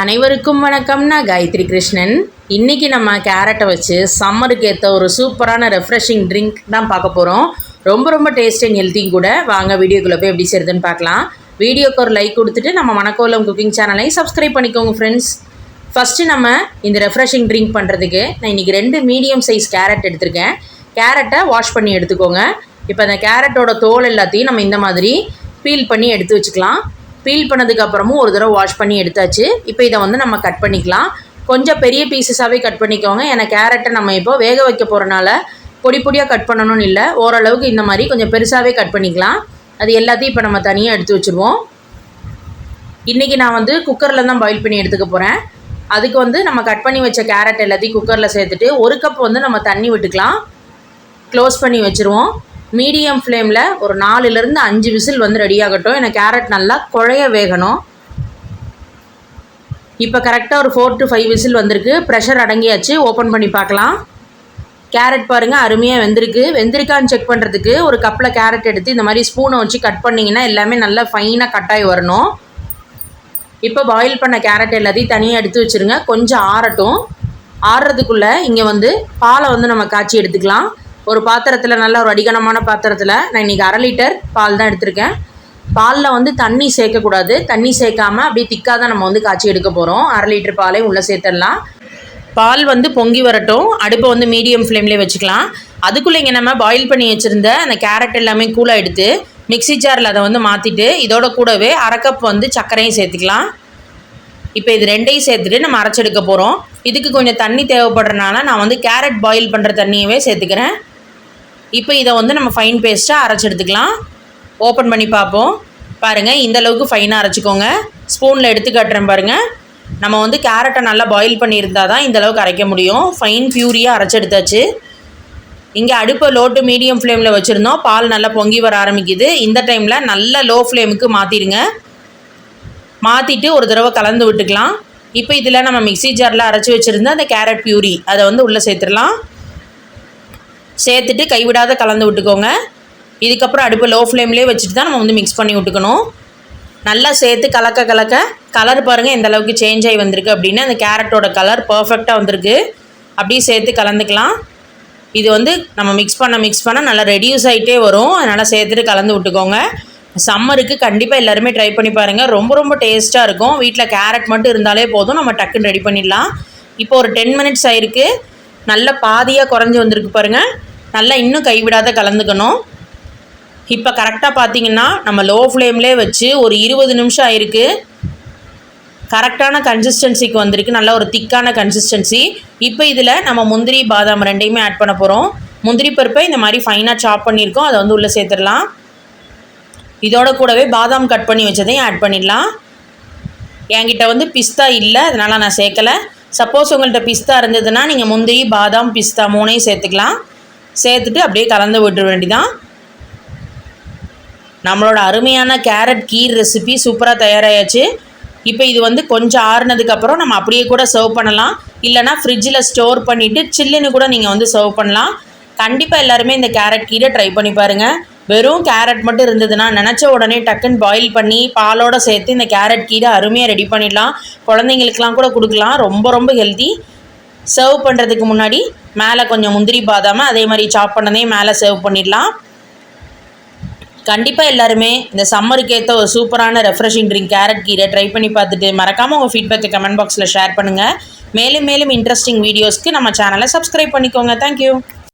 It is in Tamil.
அனைவருக்கும் வணக்கம். நான் காயத்ரி கிருஷ்ணன். இன்றைக்கி நம்ம கேரட்டை வச்சு சம்மருக்கு ஏற்ற ஒரு சூப்பரான ரெஃப்ரெஷிங் ட்ரிங்க் தான் பார்க்க போகிறோம் ரொம்ப ரொம்ப டேஸ்ட் அண்ட் ஹெல்த்தியும் கூட. வாங்க வீடியோக்குள்ளே போய் எப்படி செய்யுதுன்னு பார்க்கலாம். வீடியோக்கு ஒரு லைக் கொடுத்துட்டு நம்ம மணக்கோலம் குக்கிங் சேனலை சப்ஸ்கிரைப் பண்ணிக்கோங்க ஃப்ரெண்ட்ஸ் ஃபஸ்ட்டு நம்ம இந்த ரெஃப்ரெஷிங் ட்ரிங்க் பண்ணுறதுக்கு நான் இன்றைக்கி ரெண்டு மீடியம் சைஸ் கேரட் எடுத்திருக்கேன். கேரட்டை வாஷ் பண்ணி எடுத்துக்கோங்க. இப்போ அந்த கேரட்டோட தோல் எல்லாத்தையும் நம்ம இந்த மாதிரி பீல் பண்ணி எடுத்து வச்சுக்கலாம். பீல் பண்ணதுக்கப்புறமும் ஒரு தடவை வாஷ் பண்ணி எடுத்தாச்சு. இப்போ இதை வந்து நம்ம கட் பண்ணிக்கலாம். கொஞ்சம் பெரிய பீசஸாகவே கட் பண்ணிக்கோங்க. ஏன்னா கேரட்டை நம்ம இப்போ வேக வைக்க போகிறனால பொடி பொடியாக கட் பண்ணணும்னு இல்லை. ஓரளவுக்கு இந்த மாதிரி கொஞ்சம் பெருசாகவே கட் பண்ணிக்கலாம். அது எல்லாத்தையும் இப்போ நம்ம தனியாக எடுத்து வச்சுருவோம். இன்றைக்கி நான் வந்து குக்கரில் தான் பாயில் பண்ணி எடுத்துக்க போகிறேன் அதுக்கு வந்து நம்ம கட் பண்ணி வச்ச கேரட் எல்லாத்தையும் குக்கரில் சேர்த்துட்டு ஒரு கப் வந்து நம்ம தண்ணி விட்டுக்கலாம். க்ளோஸ் பண்ணி வச்சுருவோம். மீடியம் ஃப்ளேமில் ஒரு நாலுலேருந்து அஞ்சு விசில் வந்து ரெடி ஆகட்டும். எனக்கு கேரட் நல்லா குழைய வேகணும். இப்போ கரெக்டாக ஒரு ஃபோர் டு ஃபைவ் விசில் வந்திருக்கு. ப்ரெஷர் அடங்கியாச்சு. ஓப்பன் பண்ணி பார்க்கலாம். கேரட் பாருங்கள் அருமையாக வெந்திருக்கு. வெந்திருக்கான்னு செக் பண்ணுறதுக்கு ஒரு கப்பில் கேரட் எடுத்து இந்த மாதிரி ஸ்பூனை வச்சு கட் பண்ணிங்கன்னா எல்லாமே நல்லா ஃபைனாக கட்டாகி வரணும். இப்போ பாயில் பண்ண கேரட் எல்லாத்தையும் தனியாக எடுத்து வச்சுருங்க. கொஞ்சம் ஆறட்டும். ஆறுறதுக்குள்ளே இங்கே வந்து பாலை வந்து நம்ம காய்ச்சி எடுத்துக்கலாம். ஒரு பாத்திரத்தில் நல்ல ஒரு அடிகனமான பாத்திரத்தில். நான் இன்றைக்கி அரை லிட்டர் பால் தான் எடுத்திருக்கேன். பாலில் வந்து தண்ணி சேர்க்கக்கூடாது. தண்ணி சேர்க்காம அப்படியே திக்காக தான் நம்ம வந்து காய்ச்சி எடுக்க போகிறோம் அரை லிட்டர் பாலையும் உள்ளே சேர்த்துடலாம். பால் வந்து பொங்கி வரட்டும். அடுப்பை வந்து மீடியம் ஃப்ளேம்லேயே வச்சுக்கலாம். அதுக்குள்ளே இங்கே நம்ம பாயில் பண்ணி வச்சுருந்த அந்த கேரட் எல்லாமே கூலாக எடுத்து மிக்ஸி ஜாரில் அதை வந்து மாற்றிட்டு இதோட கூடவே அரை கப் வந்து சர்க்கரையும் சேர்த்துக்கலாம். இப்போ இது ரெண்டையும் சேர்த்துட்டு நம்ம அரைச்செடுக்க போகிறோம் இதுக்கு கொஞ்சம் தண்ணி தேவைப்படுறனால நான் வந்து கேரட் பாயில் பண்ணுற தண்ணியவே சேர்த்துக்கிறேன். இப்போ இதை வந்து நம்ம ஃபைன் பேஸ்ட்டாக அரைச்சி எடுத்துக்கலாம். ஓப்பன் பண்ணி பார்ப்போம். பாருங்கள் இந்த அளவுக்கு ஃபைனாக அரைச்சிக்கோங்க. ஸ்பூனில் எடுத்து காட்டுறேன் பாருங்கள் நம்ம வந்து கேரட்டை நல்லா பாயில் பண்ணியிருந்தால் தான் இந்தளவுக்கு அரைக்க முடியும். ஃபைன் பியூரியாக அரைச்சி எடுத்தாச்சு. இங்கே அடுப்பை லோ டு மீடியம் ஃப்ளேமில் வச்சுருந்தோம். பால் நல்லா பொங்கி வர ஆரம்பிக்குது. இந்த டைமில் நல்ல லோ ஃப்ளேமுக்கு மாற்றிடுங்க மாற்றிட்டு ஒரு தடவை கலந்து விட்டுக்கலாம். இப்போ இதில் நம்ம மிக்ஸி ஜாரில் அரைச்சி வச்சுருந்த அந்த கேரட் பியூரி அதை வந்து உள்ளே சேர்த்துடலாம். சேர்த்துட்டு கைவிடாத கலந்து விட்டுக்கோங்க. இதுக்கப்புறம் அடுப்பு லோ ஃப்ளேம்லேயே வச்சுட்டு தான் நம்ம வந்து மிக்ஸ் பண்ணி விட்டுக்கணும். நல்லா சேர்த்து கலக்க கலக்க. கலர் பாருங்கள் எந்த அளவுக்கு சேஞ்ச் ஆகி வந்திருக்கு அப்படின்னு. அந்த கேரட்டோட கலர் பர்ஃபெக்டாக வந்திருக்கு. அப்படியே சேர்த்து கலந்துக்கலாம். இது வந்து நம்ம மிக்ஸ் பண்ண மிக்ஸ் பண்ண நல்லா ரெடியூஸ் ஆகிட்டே வரும். அதனால் சேர்த்துட்டு கலந்து விட்டுக்கோங்க. சம்மருக்கு கண்டிப்பாக எல்லாருமே ட்ரை பண்ணி பாருங்கள் ரொம்ப ரொம்ப டேஸ்ட்டாக இருக்கும். வீட்டில் கேரட் மட்டும் இருந்தாலே போதும். நம்ம டக்குன்னு ரெடி பண்ணிடலாம். இப்போ ஒரு டென் மினிட்ஸ் ஆயிருக்கு. நல்ல பாதியாக குறைஞ்சி வந்திருக்கு பாருங்கள் நல்லா இன்னும் கைவிடாத கலந்துக்கணும். இப்போ கரெக்டாக பார்த்தீங்கன்னா நம்ம லோ ஃப்ளேம்லேயே வச்சு ஒரு இருபது நிமிஷம் ஆயிருக்கு. கரெக்டான கன்சிஸ்டன்சிக்கு வந்திருக்கு. நல்ல ஒரு திக்கான கன்சிஸ்டன்சி இப்போ இதில் நம்ம முந்திரி பாதாம் ரெண்டையுமே ஆட் பண்ண போகிறோம் முந்திரி பருப்பை இந்த மாதிரி ஃபைனாக சாப் பண்ணியிருக்கோம். அதை வந்து உள்ளே சேர்த்துடலாம். இதோட கூடவே பாதாம் கட் பண்ணி வச்சதையும் ஆட் பண்ணிடலாம். என்கிட்ட வந்து பிஸ்தா இல்லை அதனால் நான் சேர்க்கலை. சப்போஸ் உங்கள்கிட்ட பிஸ்தா இருந்ததுன்னா நீங்கள் முந்திரி பாதாம் பிஸ்தா மூணையும் சேர்த்துக்கலாம். சேர்த்துட்டு அப்படியே கலந்து விட்டுற வேண்டிதான். நம்மளோட அருமையான கேரட் கீர் ரெசிபி சூப்பராக தயாராகியாச்சு இப்போ இது வந்து கொஞ்சம் ஆறுனதுக்கப்புறம் நம்ம அப்படியே கூட சர்வ் பண்ணலாம். இல்லைனா ஃப்ரிட்ஜில் ஸ்டோர் பண்ணிவிட்டு சில்லுன்னு கூட நீங்கள் வந்து சர்வ் பண்ணலாம். கண்டிப்பாக எல்லாருமே இந்த கேரட் கீரை ட்ரை பண்ணி பாருங்கள் வெறும் கேரட் மட்டும் இருந்ததுன்னா நினச்ச உடனே டக்குன்னு பாயில் பண்ணி பாலோடு சேர்த்து இந்த கேரட் கீரை அருமையாக ரெடி பண்ணிடலாம். குழந்தைங்களுக்கெலாம் கூட கொடுக்கலாம். ரொம்ப ரொம்ப ஹெல்த்தி சர்வ் பண்ணுறதுக்கு முன்னாடி மேலே கொஞ்சம் முந்திரி பாதாமல் அதே மாதிரி சாப் பண்ணதையும் மேலே சேவ் பண்ணிடலாம். கண்டிப்பாக எல்லாருமே இந்த சம்மருக்கு ஏற்ற ஒரு சூப்பரான ரெஃப்ரெஷிங் ட்ரிங்க் கேரட் கீரை ட்ரை பண்ணி பார்த்துட்டு மறக்காமல் உங்கள் ஃபீட்பேக்கை கமெண்ட் பாக்ஸில் ஷேர் பண்ணுங்கள் மேலும் மேலும் இன்ட்ரெஸ்டிங் வீடியோஸ்க்கு நம்ம சேனலை சப்ஸ்கிரைப் பண்ணிக்கோங்க. தேங்க்யூ